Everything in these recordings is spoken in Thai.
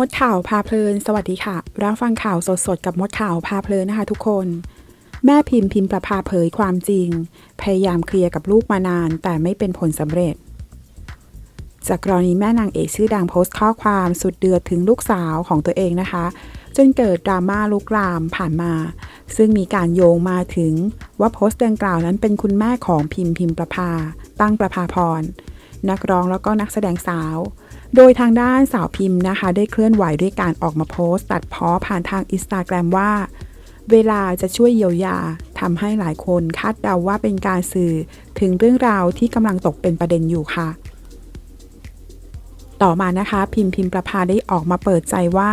มดข่าวพาเพลิน สวัสดีค่ะ รับฟังข่าวสดๆ กับมดข่าวพาเพลินนะคะทุกคน แม่พิมพ์พิมพ์ประพาเผยความจริง พยายามเคลียร์กับลูกมานาน แต่ไม่เป็นผลสำเร็จ จากกรณีแม่นางเอกชื่อดังโพสต์ข้อความสุดเดือดถึงลูกสาวของตัวเองนะคะ จนเกิดดราม่าลุกลามผ่านมา ซึ่งมีการโยงมาถึงว่าโพสต์ดังกล่าวนั้นเป็นคุณแม่ของพิมพ์พิมพ์ประพา ตั้งประภาพรนักร้องแล้วก็นักแสดงสาว โดยทางด้านสาวพิมพ์นะคะ ได้เคลื่อนไหวด้วยการออกมาโพสต์ ตัดพ้อผ่านทางอินสตาแกรมว่า เวลาจะช่วยเยียวยาทำให้หลายคนคาดเดาว่าเป็นการสื่อถึงเรื่องราวที่กำลังตกเป็นประเด็นอยู่ค่ะ ต่อมานะคะ พิมพ์พิมพ์ประพาได้ออกมาเปิดใจว่า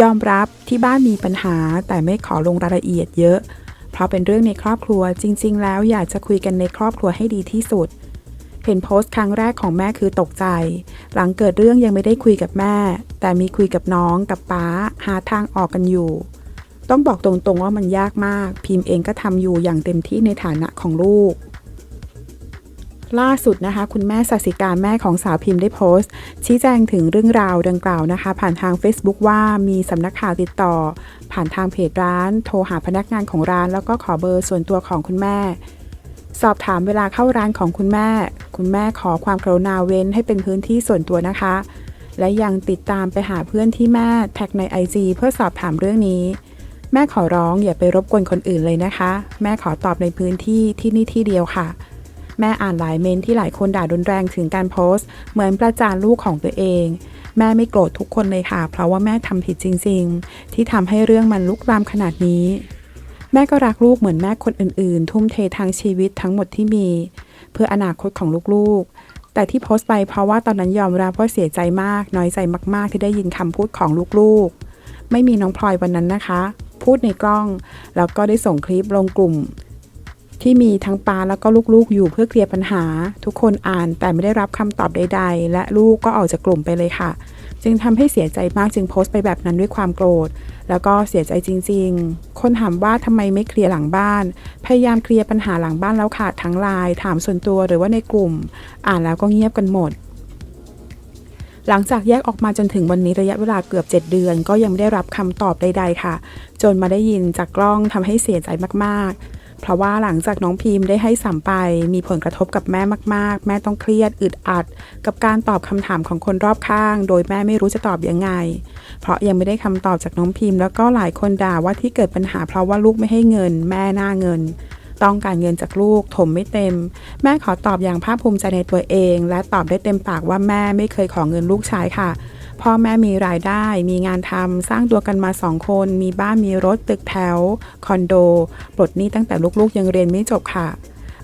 ยอมรับที่บ้านมีปัญหาแต่ไม่ขอลงรายละเอียดเยอะ เพราะเป็นเรื่องในครอบครัวจริง ๆ แล้วอยากจะคุยกันในครอบครัวให้ดีที่สุด เห็นโพสต์ครั้งแรกของแม่คือตกใจ หลังเกิดเรื่องยังไม่ได้คุยกับแม่ แต่มีคุยกับน้องกับป้า หาทางออกกันอยู่ ต้องบอกตรงๆว่ามันยากมาก พิมพ์เองก็ทำอยู่อย่างเต็มที่ในฐานะของลูก ล่าสุดนะคะ คุณแม่สัสิการแม่ของสาวพิมพ์ได้โพสต์ ชี้แจงถึงเรื่องราวดังกล่าวนะคะ ผ่านทาง Facebook ว่ามีสำนักข่าวติดต่อ ผ่านทางเพจร้าน โทรหาพนักงานของร้าน แล้วก็ขอเบอร์ส่วนตัวของคุณแม่ สอบถามเวลาเข้าร้านของคุณแม่ คุณแม่ขอความกรุณาเว้นให้เป็นพื้นที่ส่วนตัวนะคะ และยังติดตามไปหาเพื่อนที่แม่แท็กใน IG เพื่อสอบถามเรื่องนี้ แม่ขอร้องอย่าไปรบกวนคนอื่นเลยนะคะ แม่ขอตอบในพื้นที่ที่นี่ที่เดียวค่ะ แม่อ่านหลายเมนที่หลายคนด่ารุนแรงถึงการโพสต์ เหมือนประจานลูกของตัวเอง แม่ไม่โกรธทุกคนเลยค่ะ เพราะว่าแม่ทำผิดจริง ๆ ที่ทำให้เรื่องมันลุกลามขนาดนี้ แม่ก็รักลูกเหมือนแม่คนอื่นๆ ทุ่มเททางชีวิตทั้งหมดที่มี เพื่ออนาคตของลูกๆ แต่ที่โพสต์ไปเพราะว่าตอนนั้นยอมรับว่าเสียใจมาก น้อยใจมากๆ ที่ได้ยินคำพูดของลูกๆ ไม่มีน้องพลอยวันนั้นนะคะ พูดในกล้อง แล้วก็ได้ส่งคลิปลงกลุ่ม ที่มีทั้งปาแล้วก็ลูกๆ อยู่เพื่อเคลียร์ปัญหา ทุกคนอ่านแต่ไม่ได้รับคำตอบใด ๆ และลูกก็ออกจากกลุ่มไปเลยค่ะ จึงทำให้เสียใจมากจึงโพสต์ไปแบบนั้นด้วยความโกรธ แล้วก็เสียใจจริง ๆคนถามว่าทำไมไม่เคลียร์หลังบ้าน พยายามเคลียร์ปัญหาหลังบ้านแล้วค่ะทั้งไลน์ถามส่วนตัวหรือว่าในกลุ่ม อ่านแล้วก็เงียบกันหมด หลังจากแยกออกมาจนถึงวันนี้ระยะเวลาเกือบ 7 เดือน ก็ยังไม่ได้รับคำตอบใดๆค่ะ จนมาได้ยินจากกล้องทำให้เสียใจมากๆ เพราะว่าหลังจากน้องพิมพ์ได้ให้สัมไป มีผลกระทบกับแม่มาก ๆ แม่ต้องเครียดอึดอัด กับการตอบคำถามของคนรอบข้าง โดยแม่ไม่รู้จะตอบยังไง เพราะยังไม่ได้คำตอบจากน้องพิมพ์ แล้วก็หลายคนด่าว่าที่เกิดปัญหาเพราะว่าลูกไม่ให้เงิน แม่หน้าเงินต้องการเงินจากลูกถมไม่เต็ม แม่ขอตอบอย่างภาคภูมิใจในตัวเอง และตอบได้เต็มปากว่าแม่ไม่เคยขอเงินลูกใช้ค่ะ พ่อแม่มีรายได้ มีงานทำสร้างตัวกันมาสองคน มีบ้านมีรถตึกแถว คอนโด ปลดหนี้ตั้งแต่ลูกๆ ยังเรียนไม่จบค่ะ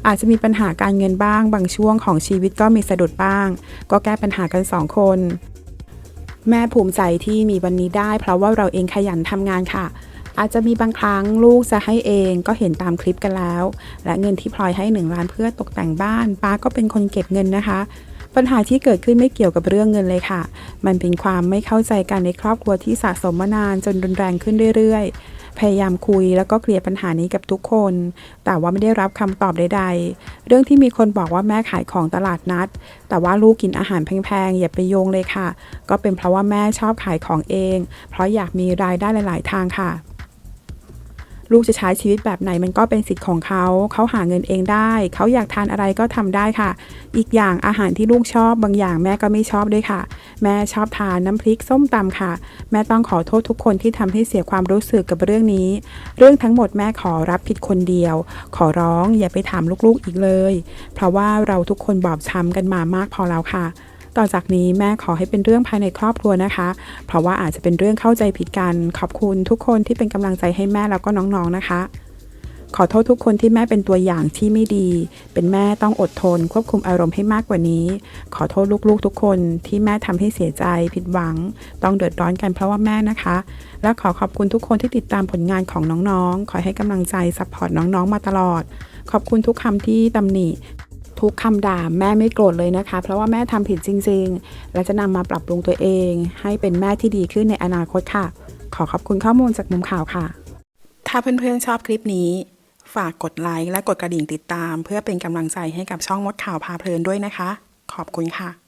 อาจจะมีปัญหาการเงินบ้าง บางช่วงของชีวิตก็มีสะดุดบ้าง ก็แก้ปัญหากันสองคน แม่ภูมิใจที่มีวันนี้ได้ เพราะว่าเราเองขยันทำงานค่ะอาจจะมีบางครั้งลูกจะให้เองก็เห็นตามคลิปกันแล้ว และเงินที่พลอยให้หนึ่งล้านเพื่อตกแต่งบ้านป้าก็เป็นคนเก็บเงินนะคะ ปัญหาที่เกิดขึ้นไม่เกี่ยวกับเรื่องเงินเลยค่ะ มันเป็นความไม่เข้าใจกันในครอบครัวที่สะสมมานานจนรุนแรงขึ้นเรื่อยๆ พยายามคุยแล้วก็เคลียร์ปัญหานี้กับทุกคน แต่ว่าไม่ได้รับคำตอบใดๆ เรื่องที่มีคนบอกว่าแม่ขายของตลาดนัด แต่ว่าลูกกินอาหารแพงๆ อย่าไปโยงเลยค่ะ ก็เป็นเพราะว่าแม่ชอบขายของเอง เพราะอยากมีรายได้หลาย ๆ ทางค่ะ ลูกจะใช้ชีวิตแบบไหนมันก็เป็นสิทธิ์ของเขา เขาหาเงินเองได้ เขาอยากทานอะไรก็ทำได้ค่ะ อีกอย่างอาหารที่ลูกชอบบางอย่างแม่ก็ไม่ชอบด้วยค่ะ แม่ชอบทานน้ำพริกส้มตำค่ะ แม่ต้องขอโทษทุกคนที่ทำให้เสียความรู้สึกกับเรื่องนี้ เรื่องทั้งหมดแม่ขอรับผิดคนเดียว ขอร้องอย่าไปถามลูกๆอีกเลย เพราะว่าเราทุกคนบอบช้ำกันมามากพอแล้วค่ะ ต่อจากนี้แม่ขอให้เป็นเรื่องภายในครอบครัวนะคะ เพราะว่าอาจจะเป็นเรื่องเข้าใจผิดกัน ขอบคุณทุกคนที่เป็นกำลังใจให้แม่แล้วก็น้องๆนะคะ ขอโทษทุกคนที่แม่เป็นตัวอย่างที่ไม่ดี เป็นแม่ต้องอดทน ควบคุมอารมณ์ให้มากกว่านี้ ขอโทษลูกๆ ทุกคนที่แม่ทำให้เสียใจผิดหวัง ต้องเดือดร้อนกันเพราะว่าแม่นะคะ และขอขอบคุณทุกคนที่ติดตามผลงานของน้องๆ ขอให้กำลังใจซัพพอร์ตน้องๆ มาตลอดขอบคุณทุกคำที่ตำหนิ ทุกคำด่าแม่ไม่โกรธเลยนะคะ เพราะว่าแม่ทำผิดจริง ๆ และจะนำมาปรับปรุงตัวเอง ให้เป็นแม่ที่ดีขึ้นในอนาคตค่ะ ขอขอบคุณข้อมูลจากมุมข่าวค่ะ ถ้าเพื่อนๆชอบคลิปนี้ ฝากกดไลค์และกดกระดิ่งติดตาม เพื่อเป็นกำลังใจให้กับช่องมดข่าวพาเพลินด้วยนะคะ ขอบคุณค่ะ